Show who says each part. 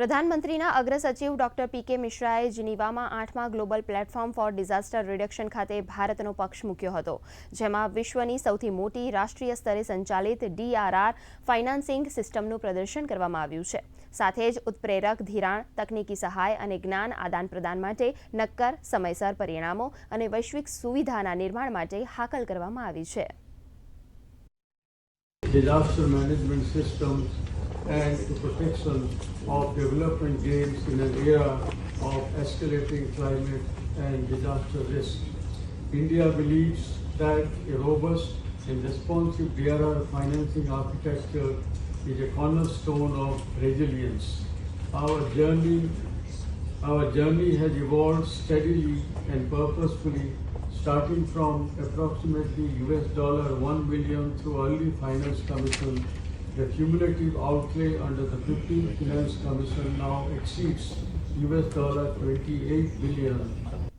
Speaker 1: પ્રધાનમંત્રીના અગ્ર સચિવ ડોક્ટર પી કે મિશ્રાએ જીનીવામાં આઠમા global platform for disaster reduction ખાતે ભારતનો પક્ષ મૂક્યો હતો, જેમાં વિશ્વની સૌથી મોટી રાષ્ટ્રીય સ્તરે સંચાલિત ડીઆરઆર ફાઇનાન્સિંગ સિસ્ટમનું પ્રદર્શન કરવામાં આવ્યું છે. સાથે જ ઉત્પ્રેરક ધિરાણ, તકનીકી સહાય અને જ્ઞાન આદાન પ્રદાન માટે નક્કર, સમયસર પરિણામો અને વૈશ્વિક સુવિધાના નિર્માણ માટે હાકલ કરવામાં આવી છે.
Speaker 2: Disaster management systems and the protection of development gains in an era of escalating climate and disaster risk. India believes that a robust and responsive DRR financing architecture is a cornerstone of resilience. Our journey, our journey has evolved steadily and purposefully starting from approximately US dollar 1 billion through early finance commission, the cumulative outlay under the 15th Finance Commission now exceeds US dollar 28 billion